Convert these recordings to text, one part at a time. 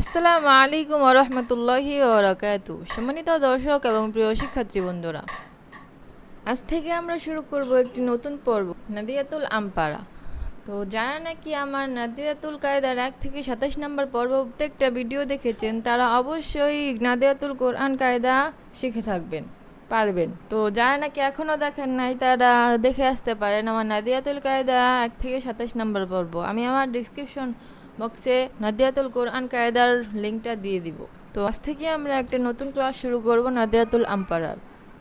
আসসালামু আলাইকুম রহমতুল্লাহি ওরাকাতু সম্মানিত দর্শক এবং প্রিয় শিক্ষার্থী বন্ধুরা, আজ থেকে আমরা শুরু করব একটি নতুন পর্ব, নাদিয়াতুল আমপারা তো যারা নাকি আমার নাদিয়াতুল কায়দার এক থেকে সাতাশ নম্বর পর্ব প্রত্যেকটা ভিডিও দেখেছেন, তারা অবশ্যই নাদিয়াতুল কোরআন কায়দা শিখে থাকবেন, পারবেন। তো যারা নাকি এখনও দেখেন নাই, তারা দেখে আসতে পারেন আমার নাদিয়াতুল কায়দা এক থেকে সাতাশ নম্বর পর্ব। আমি আমার ডিসক্রিপশন বক্সে নাদিয়াতুল কোরআন কায়দার লিঙ্কটা দিয়ে দিব। তো আজ থেকে আমরা একটা নতুন ক্লাস শুরু করব নাদিয়াতুল আম্পারার।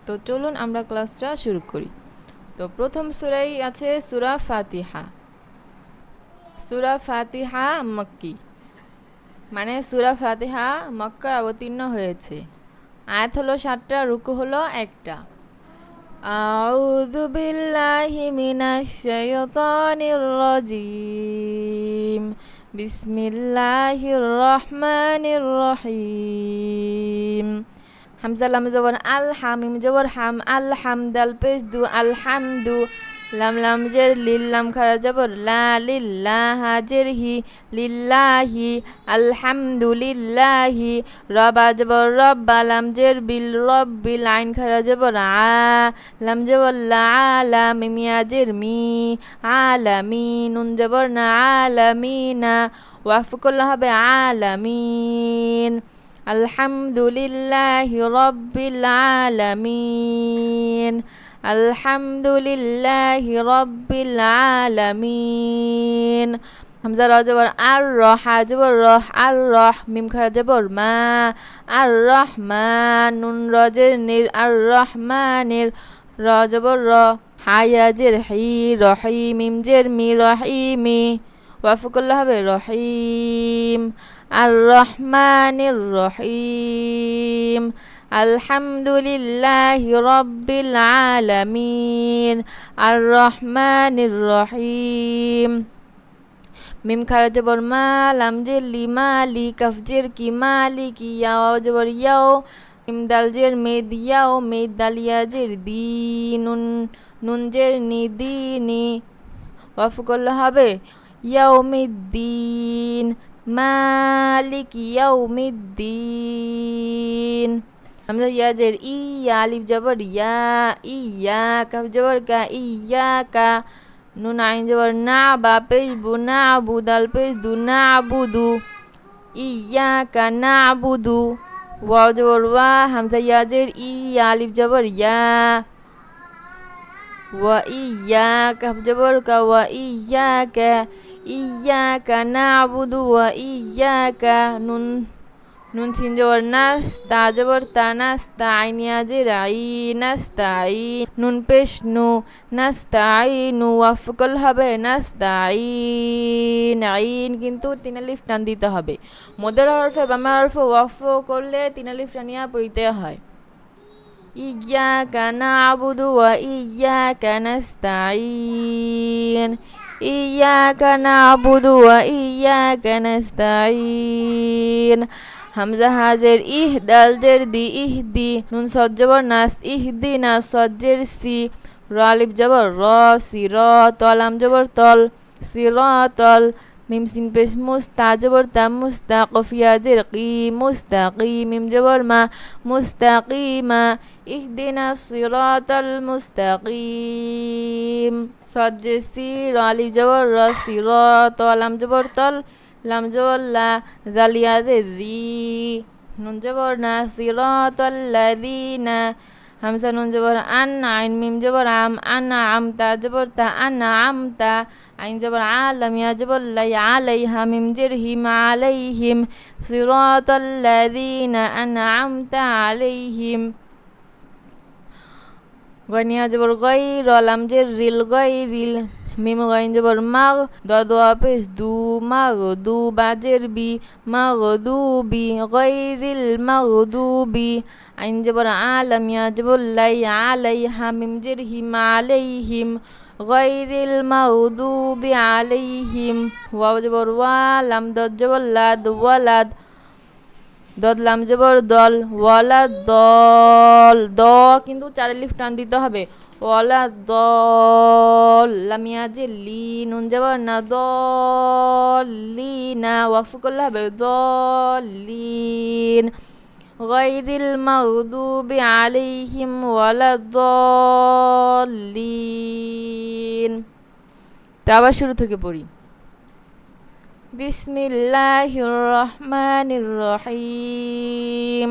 তো চলুন আমরা ক্লাসটা শুরু করি। তো প্রথম সুরাই আছে সুরা ফাতিহা। সুরা ফাতিহা মক্কি। মানে সুরা ফাতিহা মক্কায় অবতীর্ণ হয়েছে। আয়াত হলো সাতটা, রুকু হলো একটা। আউযু বিল্লাহি মিনাশ শাইতানির রাজিম। বিসমিল্লাহির রহমানির রহিম হামজা লাম জবর আল হামিম জবর হাম আল হামদাল পেশ দু আল হামদু লাম লাম জের লিল লাম খারা জবর, লা লিল্লাহ হাজের হি লিল্লাহি, আলহামদুলিল্লাহি, রবা জবর, রব্বা লাম জের বিল রব্বিল আইন খারা জবর, আ লাম জবর, লা আলা মিমিয়া জের মি আলামি নুন জবর না আলামিনা ওয়াফ করলে হবে আলামিন আলহামদুলিল্লাহি রব্বিল আলামিন। আলহামদুলিল্লাহি রব্বিল আলামিন হামজা র জবর আর রহ হা জবর রহ আর রহ মিম খারা জবর মা আর রহমান নুন রজের নির আর রহমানির র জবর র হায়াজের হি রহি মিম জের মি রহিমি ওয়াফ করলে হবে রহিম আর রহমানির রহিম আলহামদুলিল্লাহি রব্বিল আলামিন আর রহমানির রহিম মিম খারা জবর মা লাম জের লি মালি কাফ জের কি মালি কি ইয়াও জবর ইয়াও মিম দাল জের দি নুন নুন জের নি ওয়াফ করলে হবে ইয়াউমিদ্দিন মালিক ইয়াউমিদ্দিন আমরা ইয়াজের ইয়া আলিফ জবর ইয়া ইয়া কাফ জবর কা ইয়া কা নুন আইন জবর না বা পেশ বু না আবু দাল পেশ দু না আবুদু ইয়া কা না আবুদু ওয়াও জবর ওয়া হামজা ইয়াজের ইয়া আলিফ জবর ইয়া ওয়া ইয়া কাফ জবর কা ওয়া ইয়া কা ইয়াকা নাবুদু ওয়া ইয়াকা নুন নুন সিন জবর নাস তা জবর তা নাস তা আইনিয়া যে রাই নাস তাই নুন পেশ নু নাস তাই নু ওয়াফকল হবে নাস তাই আইন কিন্তু তিন আলিফ টান দিতে হবে মদের হরফে বামা হরফে ওয়াফ করলে তিন আলিফ টানিয়া পড়িতে হয় ইয়াকা নাবুদু ওয়া ইয়াকা নাস্তাইন إياك نعبد وإياك نستعين হামজা হাজের, ইহ দাল জের দি, ইহ দি, নুন সজ্জবর নাস ইহ দি না সজ্জের সি, র আলিফ জবর, র, সি, র, তল, আম জবর, তল, সি, র, তল, মিম সিন পেশ মুস্তা জবর, তা মুস্তা কফিয়া জের, কি মুস্তাকি মিম, জবর, মা মুস্তাকিমা ইহদিনা সিরাতাল মুস্তাকিম সজ্জে সি, র আলিফ জবর, র, সি, র, তল, আম জবর, তল লাম জবর লা জালিয়া দে জি নুন জবর না সিরাতাল লাযিনা হামসা নুন জবর আন আইন মিম জবর আম আনা আমতা জবর তা আনা আমতা আইন জবর আলাম ইয়া জবর লাই আলাইহা মিম জের হিম আলাইহিম সিরাতাল লাযিনা আনআমতা আলাইহিম গনিয়া জবর গই রলাম জের রিল গই রিল মিম গাইন জবর মাগ দদোয়া পেশ দু মাগ দু বাজের বি মাগ দু বি গৈরিল মাগ দু বি আইন জবর আলাম ইয়া জবর লাই আলাই হামিম জের হিম আলাইহিম গৈরিল মাগদুবি আলাইহিম ওয়াও জবর ওয়া লাম দদ জবর লাদ ওয়ালাদ দদ লাম জবর দল ওয়ালা দল দ কিন্তু চার লিফ টান দিতে হবে। ওয়ালা দল লামিয়া যে লি নুন যাবার না দলিনা ওয়াকফ করলে হবে দলিন غير المغضوب عليهم ولا الضالين তা আবার শুরু থেকে পড়ি বিসমিল্লাহির রহমানির রহিম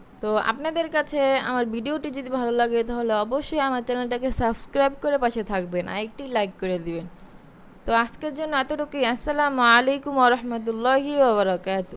তো আপনাদের কাছে আমার ভিডিওটি যদি ভালো লাগে তাহলে অবশ্যই আমার চ্যানেলটাকে সাবস্ক্রাইব করে পাশে থাকবেন আর একটি লাইক করে দিবেন। তো আজকের জন্য এতটুকুই। আসসালামু আলাইকুম রহমতুল্লাহি ওবরাকাতু